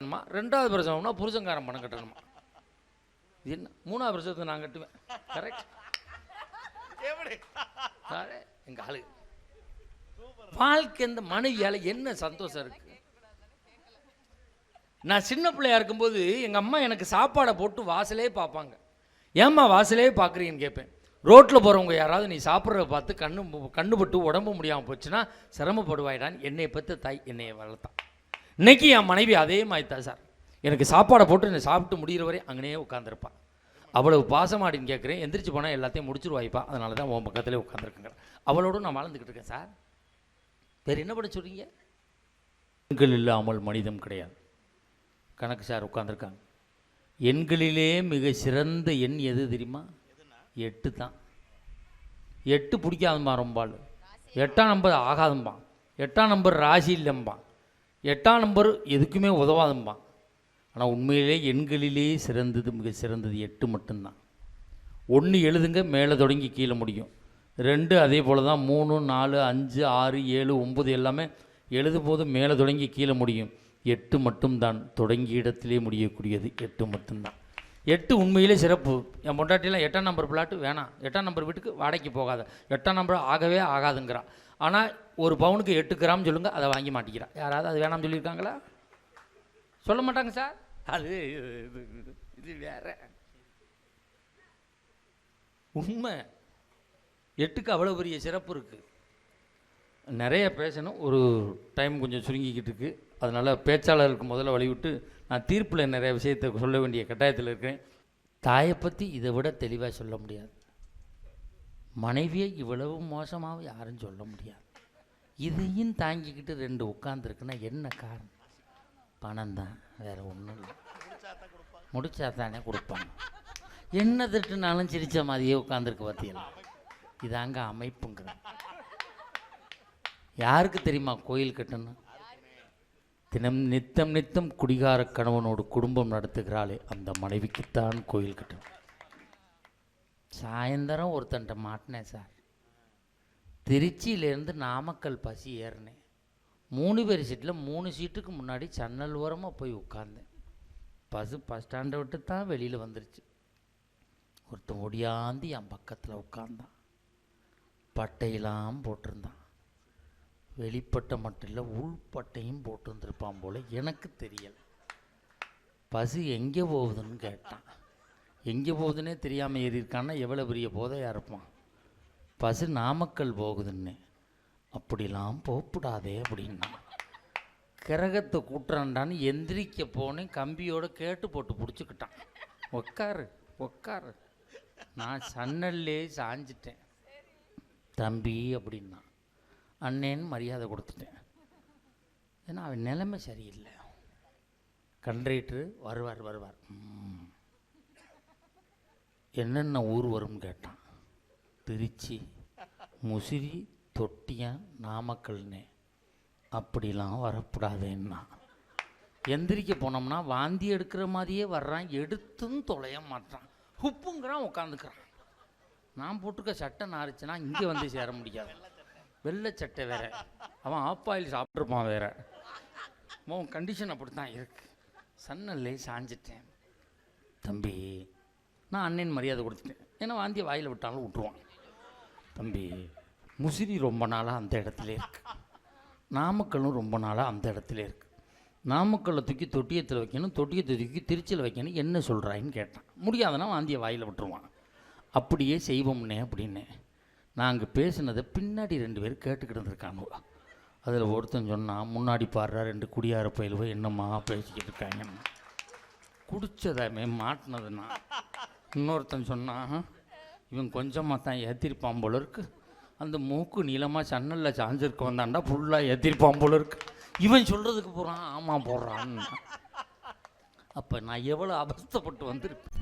கட்டணுமா? ரெண்டாவது பிரசவம்னா புருஷன்காரன் பணம் கட்டணுமா? இது என்ன? மூணாவது பிரசவத்துக்கு நான் கட்டுவேன். கரெக்ட் எங்க ஆளு. வாழ்க்கை இந்த மனைவியால என்ன சந்தோஷம் இருக்கு? நான் சின்ன பிள்ளையா இருக்கும்போது எங்க அம்மா எனக்கு சாப்பாடை போட்டு வாசலே பார்ப்பாங்க. ஏம்மா வாசலே பார்க்குறீங்கன்னு கேட்பேன். ரோட்டில் போகிறவங்க யாராவது நீ சாப்பிட்றத பார்த்து கண்ணு கண்ணுபட்டு உடம்பு முடியாமல் போச்சுன்னா சிரமப்படுவாயிடான்னு என்னைய பற்றி தாய் என்னைய வளர்த்தான் இன்னைக்கு என் மனைவி அதே மாதிரி தான் சார். எனக்கு சாப்பாடை போட்டு என்னை சாப்பிட்டு முடிகிற வரை அங்கேயே உட்காந்துருப்பான் அவ்வளவு பாசமாடின்னு கேட்குறேன் எந்திரிச்சு போனால் எல்லாத்தையும் முடிச்சிருவாய்ப்பா. அதனால தான் உன் பக்கத்திலே உட்காந்துருக்குங்க அவளோட நான் வளர்ந்துக்கிட்டு இருக்கேன் சார். வேறு என்ன பண்ண சொல்கிறீங்க எண்கள் இல்லாமல் மனிதம் கிடையாது. கணக்கு சார் உட்காந்துருக்காங்க எண்களிலே மிக சிறந்த எண் எது தெரியுமா? எட்டு தான். எட்டு பிடிக்காதும்பா ரொம்ப ஆள். எட்டாம் நம்பர் ஆகாதும்பான் எட்டாம் நம்பர் ராசி இல்லைம்பான் எட்டாம் நம்பர் எதுக்குமே உதவாதம்பான் ஆனால் உண்மையிலே எண்களிலே சிறந்தது மிக சிறந்தது எட்டு மட்டும்தான். ஒன்று எழுதுங்க மேலே தொடங்கி கீழே முடியும். ரெண்டு அதே போல் தான் மூணு நாலு அஞ்சு ஆறு ஏழு ஒம்பது எல்லாமே எழுதும் போது மேலே தொடங்கி கீழே முடியும். எட்டு மட்டும்தான் தொடங்கிய இடத்திலே முடியக்கூடியது எட்டு மட்டும்தான். எட்டு உண்மையிலே சிறப்பு. என் பொண்டாட்டிலாம் எட்டாம் நம்பர் பிளாட்டு வேணாம். எட்டாம் நம்பர் வீட்டுக்கு வாடகைக்கு போகாத. எட்டாம் நம்பர் ஆகவே ஆகாதுங்கிறான் ஆனால் ஒரு பவுனுக்கு எட்டு கிராம் சொல்லுங்கள் அதை வாங்கி மாட்டேங்கிறான் யாராவது அது வேணாம்னு சொல்லியிருக்காங்களா? சொல்ல மாட்டாங்க சார். அது இது இது- வேற. உண்மை. எட்டுக்கு அவ்வளோ பெரிய சிறப்பு இருக்குது நிறைய பேசணும். ஒரு டைம் கொஞ்சம் சுருங்கிக்கிட்டு இருக்குது அதனால் பேச்சாளருக்கு முதல்ல வழிவிட்டு நான் தீர்ப்பில் நிறைய விஷயத்தை சொல்ல வேண்டிய கட்டாயத்தில் இருக்கேன். தாயை பற்றி இதை விட தெளிவாக சொல்ல முடியாது. மனைவியை இவ்வளவு மோசமாக யாரும் சொல்ல முடியாது. இதையும் தாங்கிக்கிட்டு ரெண்டு உட்காந்துருக்குன்னா என்ன காரணம்? பணம் தான் வேறு ஒன்றும் இல்லை. முடிச்சா தானே கொடுப்பாங்க. என்ன திட்டுனாலும் சிரித்த மாதிரியே உட்காந்துருக்கு பார்த்தீங்களா இதாங்க அமைப்புங்கிறேன் யாருக்கு தெரியுமா கோயில் கட்டணும் தினம் நித்தம் நித்தம் குடிகார கணவனோடு குடும்பம் நடத்துகிறாளே அந்த மனைவிக்குத்தான் கோயில் கட்டணும் சாயந்தரம் ஒருத்தன்ட்ட மாட்டினேன் சார். திருச்சியிலேருந்து நாமக்கல் பசி ஏறினேன். மூணு பேர் சீட்டில் மூணு சீட்டுக்கு முன்னாடி சன்னல் ஓரமாக போய் உட்காந்தேன் பஸ் பஸ் ஸ்டாண்டை விட்டு தான் வெளியில் வந்துருச்சு. ஒருத்தன் ஒடியாந்து என் பக்கத்தில் உட்காந்தான் பட்டையெல்லாம் போட்டிருந்தான். வெளிப்பட்டை மட்டும் இல்லை உள்பட்டையும் போட்டிருந்துருப்பான் போல எனக்கு தெரியலை. பசு எங்கே போகுதுன்னு கேட்டான். எங்கே போகுதுன்னே தெரியாமல் ஏறியிருக்கான்னா எவ்வளோ பெரிய போதையாக இருப்பான்? பசு நாமக்கல் போகுதுன்னு. அப்படிலாம் போகக்கூடாதே அப்படின்னா. கிரகத்தை கூட்டுறான்டான்னு எந்திரிக்க போனேன் கம்பியோடு கேட்டு போட்டு பிடிச்சிக்கிட்டான். உக்காரு உக்காரு. நான் சன்னல்லே சாஞ்சிட்டேன். தம்பி அப்படின்னா அண்ணேன்னு மரியாதை கொடுத்துட்டேன். ஏன்னா அவன் நிலைமை சரியில்லை. கண்ட்ரேட்ரு வருவார் வருவார். ம். என்னென்ன ஊர் வரும்னு கேட்டான். திருச்சி முசிறி தொட்டியான் நாமக்கல்னே. அப்படிலாம் வரக்கூடாதுன்னா எந்திரிக்க போனோம்னா வாந்தி எடுக்கிற மாதிரியே வர்றான் எடுத்தும் தொலைய மாட்டான். உப்புங்கிறான் உட்காந்துக்கிறான் நான் போட்டிருக்க சட்டை நாரிச்சுன்னா இங்கே வந்து சேர முடியாது. வெள்ளை சட்டை வேற. அவன் ஆப் ஆயில் சாப்பிட்ருப்பான் வேற. உன் கண்டிஷன் அப்படி தான் இருக்கு. சன்னல்லே சாஞ்சிட்டேன். தம்பி நான் அண்ணன் மரியாதை கொடுத்துட்டேன். ஏன்னா வாந்தியை வாயில் விட்டாலும் விட்டுருவான். தம்பி முசிறி ரொம்ப நாளாக அந்த இடத்துல இருக்கு. நாமக்கல்லும் ரொம்ப நாளாக அந்த இடத்துல இருக்கு. நாமக்கல்லை தூக்கி தொட்டியத்தில் வைக்கணும் தொட்டியத்தை தூக்கி திருச்சியில் வைக்கணும் என்ன சொல்கிறாயின்னு கேட்டான். முடியாதனா வாந்திய வாயில் விட்டுருவான். அப்படியே செய்வோம்னே அப்படின்னு. நாங்கள் பேசினதை பின்னாடி ரெண்டு பேர் கேட்டுக்கிட்டு இருந்திருக்கானுவ அதில் ஒருத்தன் சொன்னால் முன்னாடி பாடுறா ரெண்டு குடியார பயிலுவ என்னம்மா பேசிக்கிட்டு இருக்காங்கன்னு. குடிச்சதாமே மாட்டினதுன்னா இன்னொருத்தன் சொன்னான் இவன் கொஞ்சமாக தான் ஏற்றிருப்பான் போல இருக்கு. அந்த மூக்கு நீளமாக சன்னலில் சாஞ்சிருக்க வந்தாண்டா ஃபுல்லாக ஏற்றிருப்பான் போல இருக்கு. இவன் சொல்கிறதுக்கு போகிறான் ஆமாம் போடுறான்னு அப்போ நான் எவ்வளோ அபஸ்தப்பட்டு வந்திருப்பேன்.